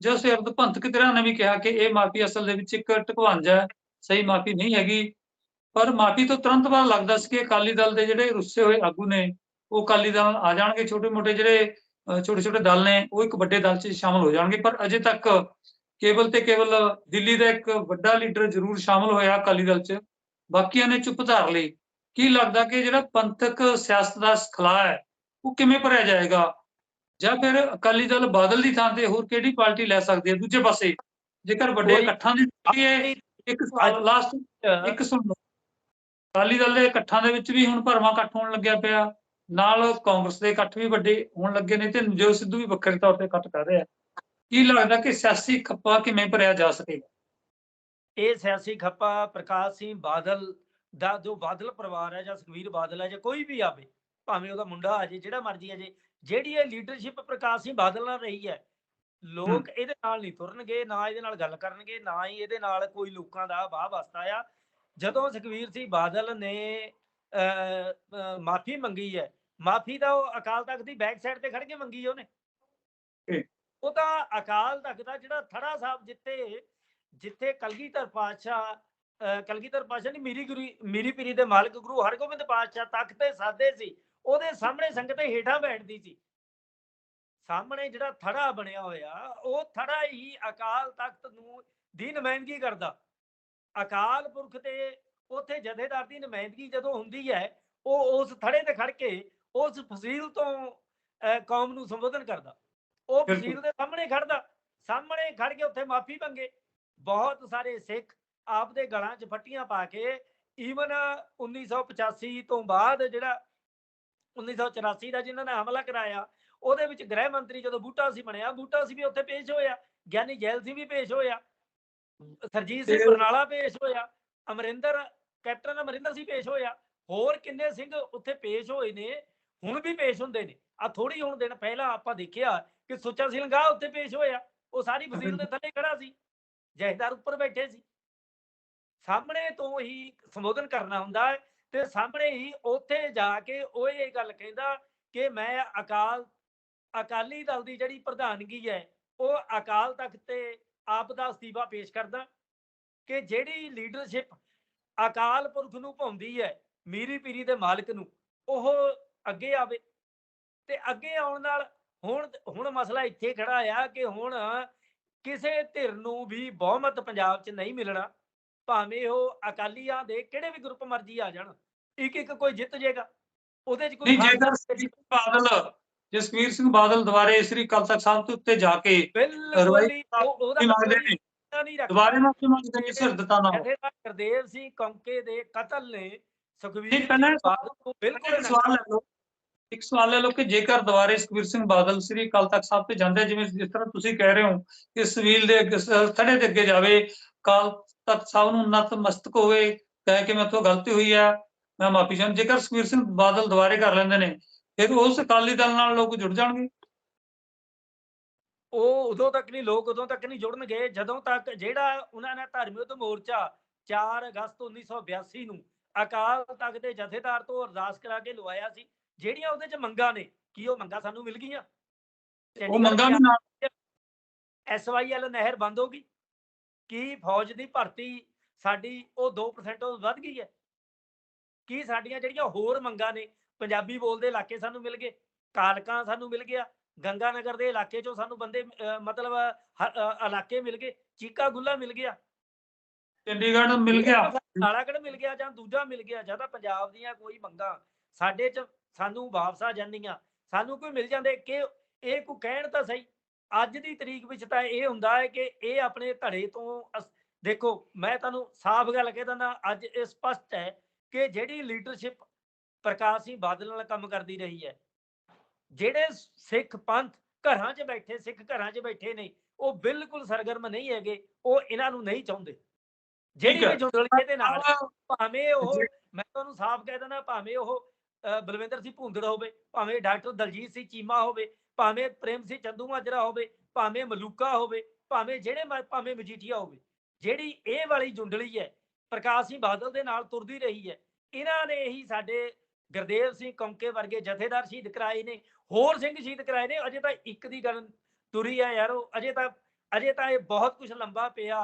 ਜਿਸ ਅਰਧ ਪੰਥਕ ਧਿਰਾਂ ਨੇ ਵੀ ਕਿਹਾ ਕਿ ਇਹ ਮਾਫੀ ਅਸਲ ਦੇ ਵਿੱਚ ਇੱਕ ਢਕਵਾਂਜਾ ਹੈ, ਸਹੀ ਮਾਫੀ ਨਹੀਂ ਹੈਗੀ। ਪਰ ਮਾਫੀ ਤੋਂ ਤੁਰੰਤ ਬਾਅਦ ਲੱਗਦਾ ਸੀ ਕਿ ਅਕਾਲੀ ਦਲ ਦੇ ਜਿਹੜੇ ਰੁੱਸੇ ਹੋਏ ਆਗੂ ਨੇ ਉਹ ਅਕਾਲੀ ਦਲ ਆ ਜਾਣਗੇ ਛੋਟੇ ਮੋਟੇ ਜਿਹੜੇ ਛੋਟੇ ਛੋਟੇ ਦਲ ਨੇ ਉਹ ਇੱਕ ਵੱਡੇ ਦਲ 'ਚ ਸ਼ਾਮਲ ਹੋ ਜਾਣਗੇ। ਪਰ ਅਜੇ ਤੱਕ ਕੇਵਲ ਤੇ ਕੇਵਲ ਦਿੱਲੀ ਦਾ ਇੱਕ ਵੱਡਾ ਲੀਡਰ ਜ਼ਰੂਰ ਸ਼ਾਮਲ ਹੋਇਆ ਅਕਾਲੀ ਦਲ 'ਚ। ਬਾਕੀਆਂ ਨੇ ਚੁੱਪ ਧਾਰ ਲਈ। ਕੀ ਲੱਗਦਾ ਕਿ ਜਿਹੜਾ ਪੰਥਕ ਸਿਆਸਤ ਦਾ ਖਲਾ ਹੈ ਉਹ ਕਿਵੇਂ ਭਰਿਆ ਜਾਏਗਾ? ਜਾਂ ਫਿਰ ਅਕਾਲੀ ਦਲ ਬਾਦਲ ਦੀ ਥਾਂ ਤੇ ਹੋਰ ਕਿਹੜੀ ਪਾਰਟੀ ਲੈ ਸਕਦੀ ਹੈ? ਦੂਜੇ ਪਾਸੇ ਜੇਕਰ ਵੱਡੇ ਇਕੱਠਾਂ ਦੀ ਹੈ ਇੱਕ ਲਾਸਟ ਇੱਕ ਸੁਣ ਅਕਾਲੀ ਦਲ ਦੇ ਇਕੱਠਾਂ ਦੇ ਵਿੱਚ ਵੀ ਹੁਣ ਭਰਵਾਂ ਇਕੱਠ ਹੋਣ ਲੱਗਿਆ ਪਿਆ। ਨਾਲ ਕਾਂਗਰਸ ਦੇ ਇਕੱਠ ਵੀ ਵੱਡੇ ਹੋਣ ਲੱਗੇ ਨੇ ਤੇ ਨਵਜੋਤ ਸਿੱਧੂ ਵੀ ਵੱਖਰੇ ਤੌਰ ਤੇ ਇਕੱਠ ਕਰ ਰਿਹਾ। ਕੀ ਲੱਗਦਾ ਕਿ ਸਿਆਸੀ ਖੱਪਾ ਕਿਵੇਂ ਭਰਿਆ ਜਾ ਸਕੇਗਾ? ਇਹ ਸਿਆਸੀ ਖੱਪਾ ਪ੍ਰਕਾਸ਼ ਸਿੰਘ ਬਾਦਲ ਦਾ ਜੋ ਬਾਦਲ ਪਰਿਵਾਰ ਹੈ ਜਾਂ ਸੁਖਵੀਰ ਬਾਦਲ ਹੈ ਜਾਂ ਕੋਈ ਵੀ ਆਵੇ ਭਾਵੇਂ ਉਹਦਾ ਮੁੰਡਾ ਆ ਜੇ ਜਿਹੜਾ ਮਰਜ਼ੀ ਆ ਜੇ ਜਿਹੜੀ ਇਹ ਲੀਡਰਸ਼ਿਪ ਪ੍ਰਕਾਸ਼ ਸਿੰਘ ਬਾਦਲ ਨਾਲ ਰਹੀ ਹੈ ਲੋਕ ਇਹਦੇ ਨਾਲ ਨਹੀਂ ਤੁਰਨਗੇ ਨਾ ਇਹਦੇ ਨਾਲ ਗੱਲ ਕਰਨਗੇ ਨਾ ਹੀ ਇਹਦੇ ਨਾਲ ਕੋਈ ਲੋਕਾਂ ਦਾ ਵਾਹ ਵਸਤਾ ਆ। ਜਦੋਂ ਸੁਖਵੀਰ ਸਿੰਘ ਬਾਦਲ ਨੇ ਮਾਫੀ ਮੰਗੀ ਹੈ ਮਾਫੀ ਤਾਂ ਉਹ ਅਕਾਲ ਤਖਤ ਦੀ ਬੈਕ ਸਾਈਡ ਤੇ ਖੜ ਕੇ ਮੰਗੀ ਉਹਨੇ। ਉਹ ਤਾਂ ਅਕਾਲ ਤਖਤ ਦਾ ਜਿਹੜਾ ਥੜਾ ਸਾਹਿਬ ਜਿੱਥੇ ਜਿੱਥੇ ਕਲਗੀਧਰ ਪਾਤਸ਼ਾਹ ਕਲਗੀਧਰ ਪਾਤਸ਼ਾਹ ਨਹੀਂ ਮੀਰੀ ਗੁਰੂ ਮੀਰੀ ਪੀਰੀ ਦੇ ਮਾਲਕ ਗੁਰੂ ਹਰਗੋਬਿੰਦ ਪਾਤਸ਼ਾਹ ਤਖਤ ਤੇ ਸਾਦੇ ਸੀ ਉਹਦੇ ਸਾਹਮਣੇ ਸੰਗਤ ਹੇਠਾਂ ਬੈਠਦੀ ਸੀ। ਸਾਹਮਣੇ ਜਿਹੜਾ ਥੜਾ ਬਣਿਆ ਹੋਇਆ ਉਹ ਥੜਾ ਹੀ ਅਕਾਲ ਤਖਤ ਨੂੰ ਦੀ ਨੁਮਾਇੰਦਗੀ ਕਰਦਾ। ਅਕਾਲ ਪੁਰਖ ਤੇ ਉਥੇ ਜਥੇਦਾਰ ਦੀ ਨੁਮਾਇੰਦਗੀ ਜਦੋਂ ਹੁੰਦੀ ਹੈ ਉਹ ਉਸ ਥੜੇ ਤੇ ਖੜ ਕੇ ਉਸ ਫਸੀਲ ਤੋਂ ਕੌਮ ਨੂੰ ਸੰਬੋਧਨ ਕਰਦਾ। ਉਹ। ਫਸੀਲ ਦੇ ਸਾਹਮਣੇ ਖੜਦਾ ਸਾਹਮਣੇ ਖੜ ਕੇ ਉੱਥੇ ਮਾਫੀ ਮੰਗੇ। ਬਹੁਤ ਸਾਰੇ ਸਿੱਖ ਆਪਦੇ ਗਲਾਂ 'ਚ ਫੱਟੀਆਂ ਪਾ ਕੇ ਈਵਨ 1985 ਤੋਂ ਬਾਅਦ ਜਿਹੜਾ 1984 ਦਾ ਜਿਨ੍ਹਾਂ ਨੇ ਹਮਲਾ ਕਰਾਇਆ ਉਹਦੇ ਵਿੱਚ ਗ੍ਰਹਿ ਮੰਤਰੀ ਜਦੋਂ ਬੂਟਾ ਸੀ ਬਣਿਆ ਬੂਟਾ ਸੀ ਵੀ ਉੱਥੇ ਪੇਸ਼ ਹੋਇਆ। ਗਿਆਨੀ ਜੈਲ ਸਿੰਘ ਵੀ ਪੇਸ਼ ਹੋਇਆ। ਸਰਜੀਤ ਸਿੰਘ ਬਰਨਾਲਾ ਪੇਸ਼ ਹੋਇਆ। ਅਮਰਿੰਦਰ ਕੈਪਟਨ ਅਮਰਿੰਦਰ ਸਿੰਘ ਪੇਸ਼ ਹੋਇਆ। ਹੋਰ ਕਿੰਨੇ ਸਿੰਘ ਉੱਥੇ ਪੇਸ਼ ਹੋਏ ਨੇ ਹੁਣ ਵੀ ਪੇਸ਼ ਹੁੰਦੇ ਨੇ। ਆ ਥੋੜੀ ਹੁਣ ਦਿਨ ਪਹਿਲਾਂ ਆਪਾਂ ਦੇਖਿਆ ਕਿ ਸੁੱਚਾ ਸਿੰਘ ਲੰਗਾ ਉੱਥੇ ਪੇਸ਼ ਹੋਇਆ। ਉਹ ਸਾਰੀ ਵਜ਼ੀਰ ਦੇ ਥੱਲੇ ਖੜਾ ਸੀ। ਜਹੇਦਾਰ ਉੱਪਰ ਬੈਠੇ ਸੀ। ਸਾਹਮਣੇ ਤੋਂ ਹੀ ਸੰਬੋਧਨ ਕਰਨਾ ਹੁੰਦਾ ਹੈ ਤੇ ਸਾਹਮਣੇ ਹੀ ਉੱਥੇ ਜਾ ਕੇ ਉਹ ਇਹ ਗੱਲ ਕਹਿੰਦਾ ਕਿ ਮੈਂ ਅਕਾਲ ਅਕਾਲੀ ਦਲ ਦੀ ਜਿਹੜੀ ਪ੍ਰਧਾਨਗੀ ਹੈ ਉਹ ਅਕਾਲ ਤਖਤ ਤੇ ਆਪ ਦਾ ਅਸਤੀਫਾ ਪੇਸ਼ ਕਰਦਾ ਕਿ ਜਿਹੜੀ ਲੀਡਰਸ਼ਿਪ ਅਕਾਲ ਪੁਰਖ ਨੂੰ ਪਾਉਂਦੀ ਹੈ ਮੀਰੀ ਪੀਰੀ ਦੇ ਮਾਲਕ ਨੂੰ ਉਹ ਅੱਗੇ ਆਵੇ। ਤੇ ਅੱਗੇ ਆਉਣ ਨਾਲ ਹੁਣ ਹੁਣ ਮਸਲਾ ਇੱਥੇ ਖੜਾ ਆ ਕਿ ਹੁਣ ਕਿਸੇ ਧਿਰ ਨੂੰ ਵੀ ਬਹੁਮਤ ਪੰਜਾਬ 'ਚ ਨਹੀਂ ਮਿਲਣਾ। ਭਾਵੇਂ ਉਹ ਅਕਾਲੀਆਂ ਦੇ ਕਿਹੜੇ ਵੀ ਗਰੁੱਪ ਮਰਜ਼ੀ ਆ ਜਾਣ ਇੱਕ ਇੱਕ ਕੋਈ ਜਿੱਤ ਜਾਏਗਾ। ਉਹਦੇ 'ਚ ਕੋਈ ਜੇਕਰ। ਬਾਦਲ ਜਸਵੀਰ ਸਿੰਘ ਬਾਦਲ ਦੁਬਾਰੇ ਸ੍ਰੀ ਅਕਾਲ ਤਖਤ ਸਾਹਿਬ ਦੇ ਉੱਤੇ ਜਾ ਕੇ ਉਹ- ਉਹਦਾ ਕੀ ਮੰਗਦੇ ਨੇ। ਦੁਬਾਰੇ ਮਾਫੀ ਮੰਗਦੇ ਨੇ? ਗੁਰਦੇਵ ਸਿੰਘ ਕੌਂਕੇ ਦੇ ਕਤਲ ਨੇ ਸੁਖਵੀਰ ਬਾਦਲ ਨੂੰ ਬਿਲਕੁਲ ਸਵਾਲ ਲੈ ਲਓ। ਇੱਕ ਸਵਾਲ ਲੈ ਲਓ ਕਿ ਜੇਕਰ ਦੁਬਾਰੇ ਸੁਖਬੀਰ ਸਿੰਘ ਬਾਦਲ ਸ੍ਰੀ ਅਕਾਲ ਤਖਤ ਸਾਹਿਬ ਤੇ ਜਾਂਦੇ ਜਿਵੇਂ ਜਿਸ ਤਰ੍ਹਾਂ ਤੁਸੀਂ ਕਹਿ ਰਹੇ ਹੋ ਕਿ ਸਵੀਲ ਦੇ ਥੜੇ ਦੇ ਅੱਗੇ ਜਾਵੇ, ਅਕਾਲ ਤਖਤ ਸਾਹਿਬ ਨੂੰ ਨਤ ਮਸਤਕ ਹੋਵੇ, ਕਹੇ ਕਿ ਮੇਰੇ ਤੋਂ ਗਲਤੀ ਹੋਈ ਹੈ ਮੈਂ ਮਾਫੀ ਚਾਹੁੰਦਾ, ਜੇਕਰ ਸੁਖਬੀਰ ਸਿੰਘ ਬਾਦਲ ਦੁਬਾਰੇ ਕਰ ਲੈਂਦੇ ਨੇ, ਫਿਰ ਉਸ ਅਕਾਲੀ ਦਲ ਨਾਲ ਲੋਕ ਜੁੜ ਜਾਣਗੇ? ਉਹ ਉਦੋਂ ਤੱਕ ਨਹੀਂ, ਲੋਕ ਉਦੋਂ ਤੱਕ ਨਹੀਂ ਜੁੜਨਗੇ, ਜਦੋਂ ਤੱਕ ਜਿਹੜਾ ਉਹਨਾਂ ਨੇ ਧਾਰਮਿਕ ਯੁੱਧ ਮੋਰਚਾ 4 ਅਗਸਤ 1982 ਨੂੰ ਅਕਾਲ ਤਖਤ ਦੇ ਜਥੇਦਾਰ ਤੋਂ ਅਰਦਾਸ ਕਰਾ ਕੇ ਲਵਾਇਆ ਸੀ ਜਿਹੜੀਆਂ ਉਹਦੇ ਚ ਮੰਗਾਂ ਨੇ ਕੀ ਉਹ ਮੰਗਾਂ ਸਾਨੂੰ ਮਿਲ ਗਈਆਂ? ਉਹ ਮੰਗਾਂ ਵੀ ਨਾਲ ਐਸਵਾਈਐਲ ਨਹਿਰ ਬੰਦ ਹੋ ਗਈ। ਕੀ ਫੌਜ ਦੀ ਭਰਤੀ ਸਾਡੀ ਉਹ 2% ਤੋਂ ਵੱਧ ਗਈ ਹੈ? ਕੀ ਸਾਡੀਆਂ ਜਿਹੜੀਆਂ ਹੋਰ ਮੰਗਾਂ ਨੇ ਪੰਜਾਬੀ ਬੋਲਦੇ ਇਲਾਕੇ ਸਾਨੂੰ ਮਿਲ ਗਏ? ਕਾਲਕਾਂ ਸਾਨੂੰ ਮਿਲ ਗਿਆ। ਗੰਗਾ ਨਗਰ ਦੇ ਇਲਾਕੇ ਚੋਂ ਸਾਨੂੰ ਬੰਦੇ ਮਤਲਬ ਇਲਾਕੇ ਮਿਲ ਗਏ। ਚੀਕਾ ਗੁੱਲਾ ਮਿਲ ਗਿਆ। ਚੰਡੀਗੜ੍ਹ ਮਿਲ ਗਿਆ। ਨਾਲਾਗੜ ਮਿਲ ਗਿਆ ਜਾਂ ਦੂਜਾ ਮਿਲ ਗਿਆ ਜਾਂ ਤਾਂ ਪੰਜਾਬ ਦੀਆਂ ਕੋਈ ਮੰਗਾਂ। ਸਾਡੇ ਚ ਸਾਨੂੰ ਵਾਪਸ ਆ ਜਾਂਦੀਆਂ ਸਾਨੂੰ ਕੋਈ ਮਿਲ ਜਾਂਦੇ ਕਿ ਇਹ ਕੋ ਕਹਿਣ ਤਾਂ ਸਹੀ ਅੱਜ ਦੀ ਤਰੀਕ ਵਿੱਚ ਤਾਂ ਇਹ ਹੁੰਦਾ ਹੈ ਕਿ ਇਹ ਆਪਣੇ ਧੜੇ ਤੋਂ ਦੇਖੋ ਮੈਂ ਤੁਹਾਨੂੰ ਸਾਫ਼ ਗੱਲ ਕਹਿ ਦਿੰਦਾ ਅੱਜ ਇਹ ਸਪਸ਼ਟ ਹੈ ਕਿ ਜਿਹੜੀ ਲੀਡਰਸ਼ਿਪ ਪ੍ਰਕਾਸ਼ ਸਿੰਘ ਬਾਦਲ ਨਾਲ ਕੰਮ ਕਰਦੀ ਰਹੀ ਹੈ ਜਿਹੜੇ ਸਿੱਖ ਪੰਥ ਘਰਾਂ 'ਚ ਬੈਠੇ ਸਿੱਖ ਘਰਾਂ 'ਚ ਬੈਠੇ ਨੇ ਉਹ ਬਿਲਕੁਲ ਸਰਗਰਮ ਨਹੀਂ ਹੈਗੇ ਉਹ ਇਹਨਾਂ ਨੂੰ ਨਹੀਂ ਚਾਹੁੰਦੇ ਜਿਹੜੀ ਹੈ। ਵੀ ਜੁੰਡਲੀ ਇਹਦੇ ਨਾਲ। ਭਾਵੇਂ ਉਹ। ਮੈਂ ਤੁਹਾਨੂੰ ਸਾਫ਼ ਕਹਿ ਦਿੰਦਾ ਭਾਵੇਂ ਉਹ ਬਲਵਿੰਦਰ ਸਿੰਘ ਭੁੰਦੜ ਹੋਵੇ, ਭਾਵੇਂ ਡਾਕਟਰ ਦਲਜੀਤ ਸਿੰਘ ਚੀਮਾ ਹੋਵੇ, ਭਾਵੇਂ ਪ੍ਰੇਮ ਸਿੰਘ ਚੰਦੂ ਮਾਜਰਾ ਹੋਵੇ, ਭਾਵੇਂ ਮਲੂਕਾ ਹੋਵੇ, ਭਾਵੇਂ ਜਿਹੜੇ ਭਾਵੇਂ ਮਜੀਠੀਆ ਹੋਵੇ, ਜਿਹੜੀ ਇਹ ਵਾਲੀ ਜੁੰਡਲੀ ਹੈ, ਪ੍ਰਕਾਸ਼ ਸਿੰਘ ਬਾਦਲ ਦੇ ਨਾਲ ਤੁਰਦੀ ਰਹੀ ਹੈ, ਇਹਨਾਂ ਨੇ ਹੀ ਸਾਡੇ ਗੁਰਦੇਵ ਸਿੰਘ ਕੌਂਕੇ ਵਰਗੇ ਜਥੇਦਾਰ ਸ਼ਹੀਦ ਕਰਾਏ ਨੇ, ਹੋਰ ਸਿੰਘ ਸ਼ਹੀਦ ਕਰਾਏ ਨੇ, ਅਜੇ ਤਾਂ ਇੱਕ ਦੀ ਗੱਲ ਤੁਰੀ ਆ ਯਾਰ ਅਜੇ ਤਾਂ ਅਜੇ ਤਾਂ ਇਹ ਬਹੁਤ ਕੁਝ ਲੰਬਾ ਪਿਆ।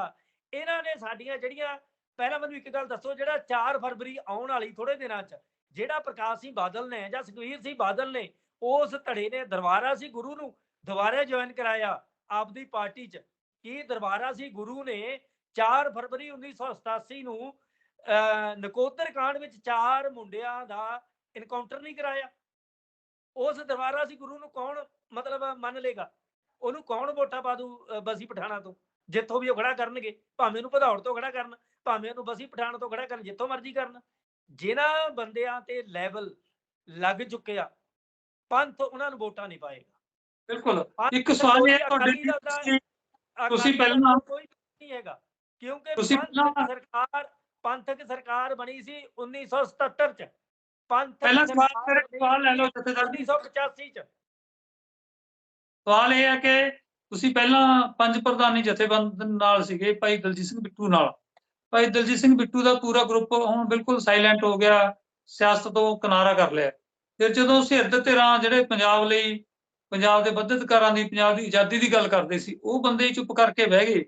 ਇਹਨਾਂ ਨੇ ਸਾਡੀਆਂ ਜਿਹੜੀਆਂ, ਪਹਿਲਾਂ ਮੈਨੂੰ ਇੱਕ ਗੱਲ ਦੱਸੋ, ਜਿਹੜਾ 4 ਫਰਵਰੀ ਆਉਣ ਵਾਲੀ ਥੋੜੇ ਦਿਨਾਂ 'ਚ ਜਿਹੜਾ ਪ੍ਰਕਾਸ਼ ਸਿੰਘ ਬਾਦਲ ਨੇ ਜਾਂ ਸੁਖਵੀਰ ਸਿੰਘ ਬਾਦਲ ਨੇ ਉਸ ਧੜੇ ਨੇ ਦਰਬਾਰਾ ਸੀ ਗੁਰੂ ਨੂੰ ਦੁਬਾਰਾ ਜੁਆਇਨ ਕਰਾਇਆ ਆਪਦੀ ਪਾਰਟੀ 'ਚ। ਕੀ ਦਰਬਾਰਾ ਸੀ ਗੁਰੂ ਨੇ 4 ਫਰਵਰੀ 1987 ਨੂੰ ਨਕੋਦਰ ਕਾਂਡ ਵਿੱਚ ਚਾਰ ਮੁੰਡਿਆਂ ਦਾ ਇਨਕਾਊਂਟਰ ਨਹੀਂ ਕਰਾਇਆ। ਉਸ ਦਰਬਾਰਾ ਸੀ ਗੁਰੂ ਨੂੰ ਕੌਣ ਮਤਲਬ ਮੰਨ ਲੇਗਾ ਉਹਨੂੰ ਕੌਣ ਵੋਟਾਂ ਪਾ ਦੂ ਅਹ, ਬਸੀ ਪਠਾਣਾ ਤੋਂ? ਜਿੱਥੋਂ ਵੀ ਉਹ ਖੜਾ ਕਰਨਗੇ ਭਾਵੇਂ ਉਹਨੂੰ ਭਦੌੜ ਤੋਂ ਖੜਾ ਕਰਨ ਭਾਵੇਂ ਉਹਨੂੰ ਬਸੀ ਪਠਾਣ ਤੋਂ ਖੜਾ ਕਰਨ ਜਿੱਥੋਂ ਮਰਜ਼ੀ ਕਰਨ। ਜਿਨ੍ਹਾਂ ਬੰਦਿਆਂ ਤੇ ਲੈਵਲ ਲੱਗ ਚੁੱਕਿਆ ਪੰਥ ਉਹਨਾਂ ਨੂੰ ਵੋਟਾਂ ਨਹੀਂ ਪਾਏਗਾ। ਬਿਲਕੁਲ ਪੰਥ ਇੱਕ ਸਵਾਲ ਇਹ ਤੁਹਾਡੇ ਤੁਸੀਂ- ਪਹਿਲਾਂ- ਕੋਈ ਨਹੀਂ ਹੈਗਾ ਕਿਉਂਕਿ ਤੁਸੀਂ ਸਰਕਾਰ ਪੰਥਕ ਸਰਕਾਰ ਬਣੀ ਸੀ 1977 ਚ। ਪੰਥਕ ਪਹਿਲਾ ਸਵਾਲ ਬਣੀ ਸਵਾਲ ਲੈ ਲਓ ਜਥੇਦਾਰ ਜੀ। 1985 ਚ। ਸਵਾਲ ਇਹ ਹੈ ਕਿ ਤੁਸੀਂ ਪਹਿਲਾਂ ਪੰਜ ਪ੍ਰਧਾਨੀ ਜਥੇਬੰਦ ਨਾਲ ਸੀਗੇ ਭਾਈ ਦਲਜੀਤ ਸਿੰਘ ਬਿੱਟੂ ਨਾਲ। ਭਾਈ ਦਲਜੀਤ ਸਿੰਘ ਬਿੱਟੂ ਦਾ ਪੂਰਾ ਗਰੁੱਪ ਹੁਣ ਬਿਲਕੁਲ ਸਾਇਲੈਂਟ ਹੋ ਗਿਆ ਸਿਆਸਤ ਤੋਂ ਕਿਨਾਰਾ ਕਰ ਲਿਆ। ਫਿਰ ਜਦੋਂ ਸਿਰਦ ਧਿਰਾਂ ਜਿਹੜੇ ਪੰਜਾਬ ਲਈ ਪੰਜਾਬ ਦੇ ਬੱਧਤਕਾਰਾਂ ਦੀ ਪੰਜਾਬ ਦੀ ਆਜ਼ਾਦੀ ਦੀ ਗੱਲ ਕਰਦੇ ਸੀ ਉਹ ਬੰਦੇ ਚੁੱਪ ਕਰਕੇ ਬਹਿ ਗਏ।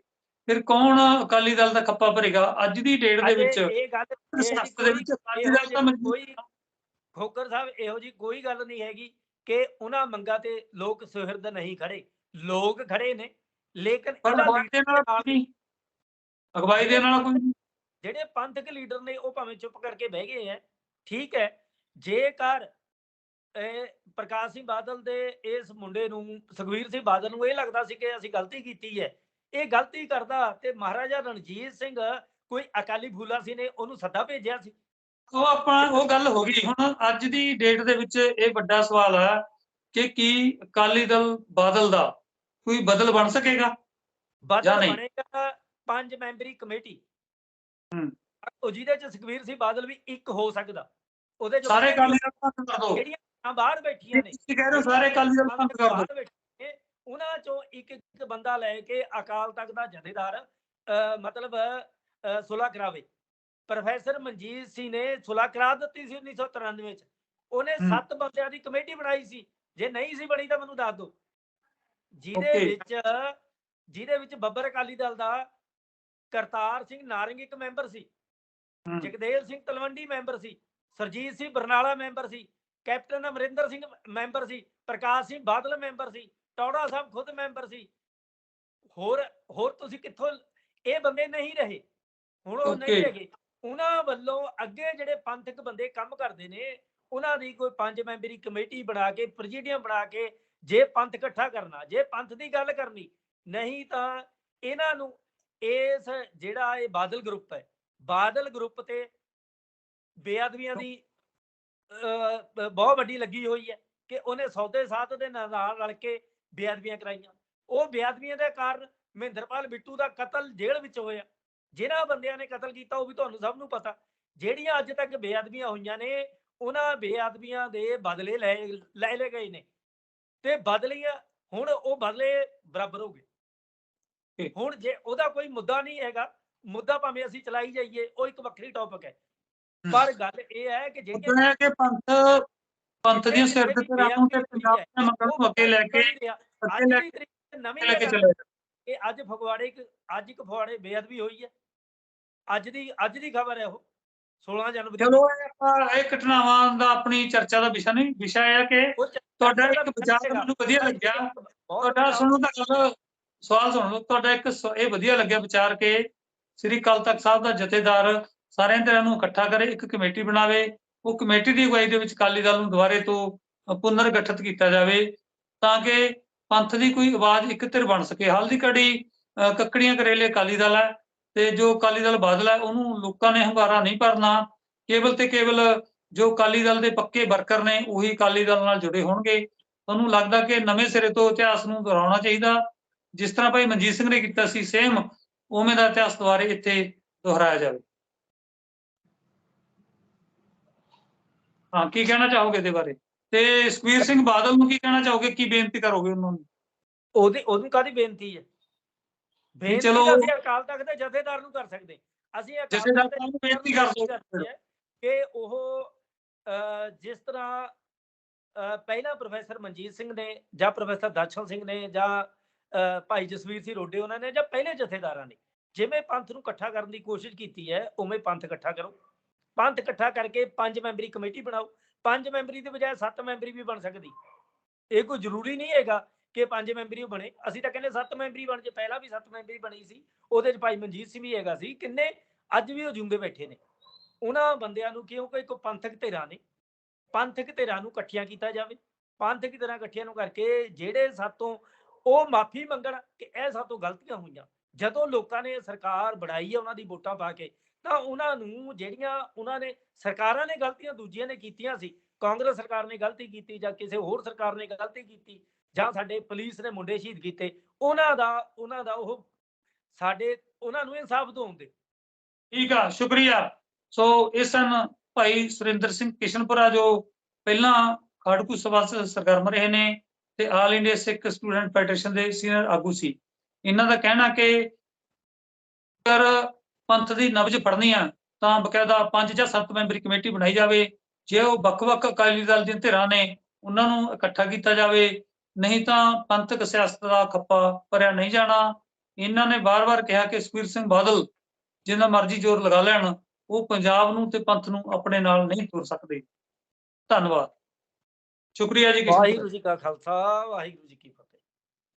ਫਿਰ ਕੌਣ ਅਕਾਲੀ ਦਲ ਦਾ ਖੱਪਾ ਭਰੇਗਾ? ਅੱਜ ਦੀ ਡੇਟ ਦੇ ਵਿੱਚ ਇਹ ਗੱਲ ਇਹ ਜੀ ਸਿਆਸਤ ਦੇ ਵਿੱਚ ਅਕਾਲੀ ਇਹੋ ਦਲ ਤਾਂ ਜਿਹੀ ਮਜ਼ਬੂਤ ਕੋਈ ਖੋਕਰ ਸਾਹਿਬ ਇਹੋ ਜੀ ਕੋਈ ਗੱਲ ਨਹੀਂ ਹੈਗੀ ਕਿ ਉਹਨਾਂ ਮੰਗਾਂ ਤੇ ਲੋਕ ਸੁਹਿਰਦ ਨਹੀਂ ਖੜੇ। ਲੋਕ ਖੜੇ ਨੇ ਲੇਕਿਨ ਪਰ ਦੇ ਨਾਲ ਅਗਵਾਈ ਦੇ ਨਾਲ ਕੋਈ। ਜਿਹੜੇ ਪੰਥਕ ਲੀਡਰ ਨੇ ਉਹ ਭਾਵੇਂ ਚੁੱਪ ਕਰਕੇ ਬਹਿ ਗਏ ਹੈ ਠੀਕ ਹੈ ਜੇਕਰ ਇਹ ਪ੍ਰਕਾਸ਼ ਸਿੰਘ ਬਾਦਲ ਦੇ ਇਸ ਮੁੰਡੇ ਨੂੰ ਸੁਖਵੀਰ ਸਿੰਘ ਬਾਦਲ ਨੂੰ ਇਹ ਲੱਗਦਾ ਸੀ ਕਿ ਅਸੀਂ ਗਲਤੀ ਕੀਤੀ ਹੈ ਇਹ ਗਲਤੀ ਕਰਦਾ ਤੇ ਮਹਾਰਾਜਾ ਰਣਜੀਤ ਸਿੰਘ ਕੋਈ ਅਕਾਲੀ ਫੂਲਾ ਸੀ ਨੇ ਉਹਨੂੰ ਸੱਦਾ ਭੇਜਿਆ ਸੀ ਉਹ ਆਪਾਂ ਉਹ ਗੱਲ ਹੋ ਗਈ ਹੁਣ ਅੱਜ ਦੀ ਡੇਟ ਦੇ ਵਿੱਚ ਇਹ ਵੱਡਾ ਸਵਾਲ ਹੈ ਕਿ ਕੀ ਅਕਾਲੀ ਦਲ ਬਾਦਲ ਦਾ ਕੋਈ ਬਦਲ ਬਣ ਸਕੇਗਾ ਬਦਲ? ਬਣੇਗਾ ਪੰਜ ਮੈਂਬਰੀ ਕਮੇਟੀ। ਹੂੰ। ਉਹ ਜਿਹਦੇ ਚ ਸੁਖਵੀਰ ਸਿੰਘ ਬਾਦਲ ਵੀ ਇੱਕ ਹੋ ਸਕਦਾ। ਉਹਦੇ ਚ ਸਾਰੇ ਅਕਾਲੀ ਦਲ ਬੰਦ ਕਰ ਦਿਓ ਜਿਹੜੀਆਂ ਬਾਹਰ ਬੈਠੀਆਂ ਨੇ ਤੁਸੀਂ ਕਹਿ ਰਹੇ ਹੋ ਸਾਰੇ ਅਕਾਲੀ ਦਲ ਬੰਦ ਕਰ ਨੇ, ਉਹਨਾਂ ਚੋਂ ਇੱਕ ਇੱਕ ਬੰਦਾ ਲੈ ਕੇ ਅਕਾਲ ਤਖਤ ਦਾ ਜਥੇਦਾਰ ਮਤਲਬ ਸੁਲ੍ਹਾ ਕਰਾਵੇ। ਪ੍ਰੋਫੈਸਰ ਮਨਜੀਤ ਸਿੰਘ ਨੇ ਸੁਲ੍ਹਾ ਕਰਾ ਦਿੱਤੀ ਸੀ 1993 ਚ। ਉਹਨੇ। ਸੱਤ ਬੰਦਿਆਂ ਦੀ ਕਮੇਟੀ ਬਣਾਈ ਸੀ। ਜੇ ਨਹੀਂ ਸੀ ਬਣੀ ਤਾਂ ਮੈਨੂੰ ਦੱਸ ਦਿਓ। ਜਿਹਦੇ. ਵਿੱਚ ਜਿਹਦੇ ਵਿੱਚ ਬੱਬਰ ਅਕਾਲੀ ਦਲ ਦਾ ਕਰਤਾਰ ਸਿੰਘ ਨਾਰੰਗ ਇੱਕ ਮੈਂਬਰ ਸੀ। ਜਗਦੇਵ ਸਿੰਘ ਤਲਵੰਡੀ ਮੈਂਬਰ ਸੀ। ਸਰਜੀਤ ਸਿੰਘ ਬਰਨਾਲਾ ਮੈਂਬਰ ਸੀ। ਕੈਪਟਨ ਅਮਰਿੰਦਰ ਸਿੰਘ ਮੈਂਬਰ ਸੀ। ਪ੍ਰਕਾਸ਼ ਸਿੰਘ ਬਾਦਲ ਮੈਂਬਰ ਸੀ। ਟੌੜਾ ਸਾਹਿਬ ਖੁਦ ਮੈਂਬਰ ਸੀ। ਹੋਰ ਹੋਰ ਤੁਸੀਂ ਕਿੱਥੋਂ ਇਹ ਬੰਦੇ ਨਹੀਂ ਰਹੇ। ਹੁਣ ਉਹ ਨਹੀਂ. ਹੈਗੇ। ਉਹਨਾਂ ਵੱਲੋਂ ਅੱਗੇ ਜਿਹੜੇ ਪੰਥਕ ਬੰਦੇ ਕੰਮ ਕਰਦੇ ਨੇ ਉਹਨਾਂ ਦੀ ਕੋਈ ਪੰਜ ਮੈਂਬਰੀ ਕਮੇਟੀ ਬਣਾ ਕੇ ਪ੍ਰੈਜ਼ੀਡੀਅਮ ਬਣਾ ਕੇ ਜੇ ਪੰਥ ਇਕੱਠਾ ਕਰਨਾ ਜੇ ਪੰਥ ਦੀ ਗੱਲ ਕਰਨੀ ਨਹੀਂ ਤਾਂ ਇਹਨਾਂ ਨੂੰ ਇਸ ਜਿਹੜਾ ਇਹ ਬਾਦਲ ਗਰੁੱਪ ਹੈ ਬਾਦਲ ਗਰੁੱਪ ਤੇ ਬੇਅਦਬੀਆਂ ਦੀ ਅਹ, ਬਹੁਤ ਵੱਡੀ ਲੱਗੀ ਹੋਈ ਹੈ ਕਿ ਉਹਨੇ ਸੌਦੇ ਸਾਧ ਦੇ ਨਾਲ ਰਲ ਕੇ ਬੇਅਦਬੀਆਂ ਕਰਾਈਆਂ। ਉਹ ਬੇਅਦਬੀਆਂ ਦੇ ਕਾਰਨ ਮਹਿੰਦਰਪਾਲ ਬਿੱਟੂ ਦਾ ਕਤਲ ਜੇਲ੍ਹ ਵਿੱਚ ਹੋਇਆ। ਜਿਨ੍ਹਾਂ ਬੰਦਿਆਂ ਨੇ ਕਤਲ ਕੀਤਾ ਉਹ ਵੀ ਤੁਹਾਨੂੰ ਸਭ ਨੂੰ ਪਤਾ। ਜਿਹੜੀਆਂ ਅੱਜ ਤੱਕ ਬੇਅਦਬੀਆਂ ਹੋਈਆਂ ਨੇ ਉਹਨਾਂ ਬੇਅਦਬੀਆਂ ਦੇ ਬਦਲੇ ਲੈ ਲੈ ਲਏ ਗਏ ਨੇ। ਤੇ ਬਦਲੀਆਂ ਹੁਣ ਉਹ ਬਦਲੇ ਬਰਾਬਰ ਹੋ ਗਏ। ਹੁਣ ਜੇ ਉਹਦਾ ਕੋਈ ਮੁੱਦਾ ਨਹੀਂ ਹੈਗਾ ਮੁੱਦਾ ਭਾਵੇਂ ਅਸੀਂ ਚਲਾਈ ਜਾਈਏ ਉਹ ਇੱਕ ਵੱਖਰੀ ਟੌਪਿਕ ਹੈ। ਪਰ ਗੱਲ ਇਹ ਹੈ ਕਿ ਹੈ ਕਿ ਪੰਥ ਪੰਥ ਦੀਆਂ ਸਿਰ ਦੇ ਤੇ ਰਾਹੋਂ ਤੇ ਪੰਜਾਬ ਦੇ ਮੰਗਣ ਨੂੰ ਅੱਗੇ ਲੈ ਕੇ ਅੱਗੇ ਲੈ ਦੀ ਤੇ ਨਵੀਂ ਲੈ ਕੇ ਚੱਲੇ ਇਹ ਅੱਜ ਫਗਵਾੜੇ ਇੱਕ ਅੱਜ ਇੱਕ ਫਗਵਾੜੇ ਬੇਅਦਬੀ ਹੋਈ ਹੈ ਅੱਜ ਦੀ ਅੱਜ ਦੀ ਖਬਰ ਹੈ ਉਹ 16 ਜਨਵਰੀ ਦੀ। ਚਲੋ ਇਹ ਘਟਨਾਵਾਂ ਦਾ ਆਪਣੀ ਚਰਚਾ ਦਾ ਵਿਸ਼ਾ ਨਹੀਂ ਵਿਸ਼ਾ ਇਹ ਹੈ ਕਿ ਤੁਹਾਡਾ ਇੱਕ ਦਾ ਵਿਚਾਰ। ਮੈਨੂੰ ਵਧੀਆ ਲੱਗਿਆ ਬਹੁਤ ਤੁਹਾਡਾ ਵਿਚਾਰ- ਸੁਣੋ ਤਾਂ ਗੱਲ ਸਵਾਲ ਸੁਣ। ਲਓ ਤੁਹਾਡਾ ਇੱਕ ਸ- ਇਹ ਵਧੀਆ ਲੱਗਿਆ ਵਿਚਾਰ ਕੇ ਸ੍ਰੀ ਅਕਾਲ ਤਖਤ ਸਾਹਿਬ ਦਾ ਜਥੇਦਾਰ ਸਾਰਿਆਂ ਧਿਰਾਂ ਨੂੰ ਇਕੱਠਾ ਕਰੇ ਇੱਕ ਕਮੇਟੀ ਬਣਾਵੇ। ਉਹ ਕਮੇਟੀ ਦੀ ਅਗਵਾਈ ਦੇ ਵਿੱਚ ਅਕਾਲੀ ਦਲ ਨੂੰ ਦੁਬਾਰੇ ਤੋਂ ਅ, ਪੁਨਰ ਗਠਿਤ ਕੀਤਾ ਜਾਵੇ ਤਾਂ ਕਿ ਪੰਥ ਦੀ ਕੋਈ ਆਵਾਜ਼ ਇੱਕ ਧਿਰ ਬਣ ਸਕੇ। ਹਾਲ ਦੀ ਘੜੀ ਕੱਕੜੀਆਂ ਕਰੇਲੇ ਅਕਾਲੀ ਦਲ ਹੈ ਤੇ ਜੋ ਅਕਾਲੀ ਦਲ ਬਾਦਲ ਹੈ ਉਹਨੂੰ ਲੋਕਾਂ ਨੇ ਹੰਗਾਰਾ ਨਹੀਂ ਭਰਨਾ। ਕੇਵਲ ਤੇ ਕੇਵਲ ਜੋ ਅਕਾਲੀ ਦਲ ਦੇ ਪੱਕੇ ਵਰਕਰ ਨੇ ਉਹੀ ਅਕਾਲੀ ਦਲ ਨਾਲ ਜੁੜੇ ਹੋਣਗੇ। ਤੁਹਾਨੂੰ ਲੱਗਦਾ ਕਿ ਨਵੇਂ ਸਿਰੇ ਤੋਂ ਇਤਿਹਾਸ ਨੂੰ ਦੁਹਰਾਉਣਾ ਚਾਹੀਦਾ। ਜਿਸ ਤਰ੍ਹਾਂ ਭਾਈ ਮਨਜੀਤ ਸਿੰਘ ਨੇ ਕੀਤਾ ਸੀ ਸੇਮ ਉਵੇਂ ਦਾ ਇਤਿਹਾਸ ਦੁਬਾਰੇ ਇੱਥੇ ਦੁਹਰਾਇਆ ਜਾਵੇ। ਹਾਂ ਕੀ ਕਹਿਣਾ ਚਾਹੋਗੇ ਇਹਦੇ ਬਾਰੇ? ਤੇ ਸੁਖਬੀਰ ਸਿੰਘ ਬਾਦਲ ਨੂੰ ਕੀ ਕਹਿਣਾ ਚਾਹੋਗੇ? ਕੀ ਬੇਨਤੀ ਕਰੋਗੇ ਉਹਨਾਂ ਨੂੰ? ਉਹਦੀ ਉਹਨੂੰ ਕਾਦੀ ਬੇਨਤੀ ਹੈ? ਬੇਨਤੀ ਅਸੀਂ ਅਕਾਲ ਤਖਤ ਦੇ ਜਥੇਦਾਰ ਨੂੰ ਕਰ ਸਕਦੇ। ਅਸੀਂ ਅਕਾਲ ਜਥੇਦਾਰ ਤਖਤ ਨੂੰ ਬੇਨਤੀ ਕਰ ਹਾਂ ਕਿ ਉਹ ਜਿਸ ਤਰ੍ਹਾਂ ਪਹਿਲਾਂ ਪ੍ਰੋਫੈਸਰ ਮਨਜੀਤ ਸਿੰਘ ਨੇ ਜਾਂ ਪ੍ਰੋਫੈਸਰ ਦਰਸ਼ਨ ਸਿੰਘ ਨੇ ਜਾਂ ਭਾਈ ਜਸਵੀਰ ਸਿੰਘ ਰੋਡੇ ਉਹਨਾਂ ਨੇ ਜਾਂ ਪਹਿਲੇ ਜਥੇਦਾਰਾਂ ਨੇ? ਜਿਵੇਂ ਪੰਥ ਨੂੰ ਇਕੱਠਾ ਕਰਨ ਦੀ ਕੋਸ਼ਿਸ਼ ਕੀਤੀ ਹੈ, ਉਵੇਂ ਪੰਥ ਇਕੱਠਾ ਕਰੋ। ਪੰਥ ਇਕੱਠਾ ਕਰਕੇ ਪੰਜ ਮੈਂਬਰੀ ਕਮੇਟੀ ਬਣਾਓ। ਪੰਜ ਮੈਂਬਰੀ ਦੇ ਬਜਾਏ ਸੱਤ ਮੈਂਬਰੀ ਵੀ ਬਣ ਸਕਦੀ। ਇਹ ਕੋਈ ਜ਼ਰੂਰੀ ਨਹੀਂ ਹੈਗਾ ਕਿ ਪੰਜ ਮੈਂਬਰੀ ਬਣੇ। ਅਸੀਂ ਤਾਂ ਕਹਿੰਦੇ ਸੱਤ ਮੈਂਬਰੀ ਬਣ ਜੇ। ਪਹਿਲਾਂ ਵੀ ਸੱਤ ਮੈਂਬਰੀ ਬਣੀ ਸੀ। ਉਹਦੇ ਚ ਭਾਈ ਮਨਜੀਤ ਸਿੰਘ ਵੀ ਹੈਗਾ ਸੀ। ਕਿੰਨੇ? ਅੱਜ ਵੀ ਉਹ ਜਿਉਂਦੇ ਬੈਠੇ ਨੇ। ਉਹਨਾਂ ਬੰਦਿਆਂ ਨੂੰ ਕਿਉਂਕਿ ਇੱਕ ਪੰਥਕ ਧਿਰਾਂ ਨੇ? ਪੰਥਕ ਧਿਰਾਂ ਨੂੰ ਇਕੱਠੀਆਂ ਕੀਤਾ ਜਾਵੇ। ਪੰਥਕ ਧਿਰਾਂ ਇਕੱਠੀਆਂ ਨੂੰ ਕਰਕੇ ਜਿਹੜੇ ਸਾਤੋਂ ਉਹ ਮਾਫੀ ਮੰਗਣ ਕਿ ਇਹ ਸਾਤੋਂ ਗਲਤੀਆਂ ਹੋਈਆਂ। ਜਦੋਂ ਲੋਕਾਂ ਨੇ ਸਰਕਾਰ ਬਣਾਈ ਹੈ ਉਹਨਾਂ ਦੀ ਵੋਟਾਂ ਪਾ ਕੇ, ਤਾਂ ਉਹਨਾਂ ਨੂੰ ਜਿਹੜੀਆਂ ਉਹਨਾਂ ਨੇ, ਸਰਕਾਰਾਂ ਨੇ ਗਲਤੀਆਂ ਦੂਜੀਆਂ ਨੇ ਕੀਤੀਆਂ ਸੀ, ਕਾਂਗਰਸ ਸਰਕਾਰ ਨੇ ਗਲਤੀ ਕੀਤੀ ਜਾਂ ਕਿਸੇ ਹੋਰ ਸਰਕਾਰ ਨੇ ਗਲਤੀ ਕੀਤੀ ਜਾਂ ਸਾਡੇ ਪੁਲਿਸ ਨੇ ਮੁੰਡੇ ਸ਼ਹੀਦ ਕੀਤੇ, ਉਹਨਾਂ ਦਾ ਉਹਨਾਂ ਦਾ ਉਹ ਸਾਡੇ, ਉਹਨਾਂ ਨੂੰ ਇਨਸਾਫ ਦਿਵਾਉਣ ਦੇ ਠੀਕ ਆ, ਸ਼ੁਕਰੀਆ। ਸੋ ਇਸ ਸਨ ਭਾਈ ਸੁਰਿੰਦਰ ਸਿੰਘ ਕਿਸ਼ਨਪੁਰਾ ਜੋ ਪਹਿਲਾਂ ਖੜਕੂ ਸਭਾ ਸਰਗਰਮ ਰਹੇ ਨੇ। ਤੇ all India Sikh student federation ਦੇ ਸੀਨੀਅਰ ਆਗੂ ਸੀ। ਇਹਨਾਂ ਦਾ ਕਹਿਣਾ ਕਿ ਅਗਰ ਪੰਥ ਦੀ ਨਬਜ ਫੜਨੀ ਆ, ਤਾਂ ਬਕਾਇਦਾ ਪੰਜ ਜਾਂ ਸੱਤ ਮੈਂਬਰੀ ਕਮੇਟੀ ਬਣਾਈ ਜਾਵੇ। ਜੇ ਉਹ ਵੱਖ-ਵੱਖ ਅਕਾਲੀ ਦਲ ਦੀਆਂ ਧਿਰਾਂ ਨੇ, ਉਹਨਾਂ ਨੂੰ ਇਕੱਠਾ ਕੀਤਾ ਜਾਵੇ। ਨਹੀਂ ਤਾਂ ਪੰਥਕ ਸਿਆਸਤ ਦਾ ਖੱਪਾ ਭਰਿਆ ਨਹੀਂ ਜਾਣਾ। ਇਹਨਾਂ ਨੇ ਵਾਰ-ਵਾਰ ਕਿਹਾ ਕਿ ਸੁਖਬੀਰ ਸਿੰਘ ਬਾਦਲ ਜਿੰਨਾ ਮਰਜ਼ੀ ਜ਼ੋਰ ਲਗਾ ਲੈਣ, ਉਹ ਪੰਜਾਬ ਨੂੰ ਤੇ ਪੰਥ ਨੂੰ ਆਪਣੇ ਨਾਲ ਨਹੀਂ ਤੁਰ ਸਕਦੇ। ਧੰਨਵਾਦ। ਸ਼ੁਕਰੀਆ ਜੀ ਵਾਹਿਗੁਰੂ ਜੀ ਕਾ ਖਾਲਸਾ ਵਾਹਿਗੁਰੂ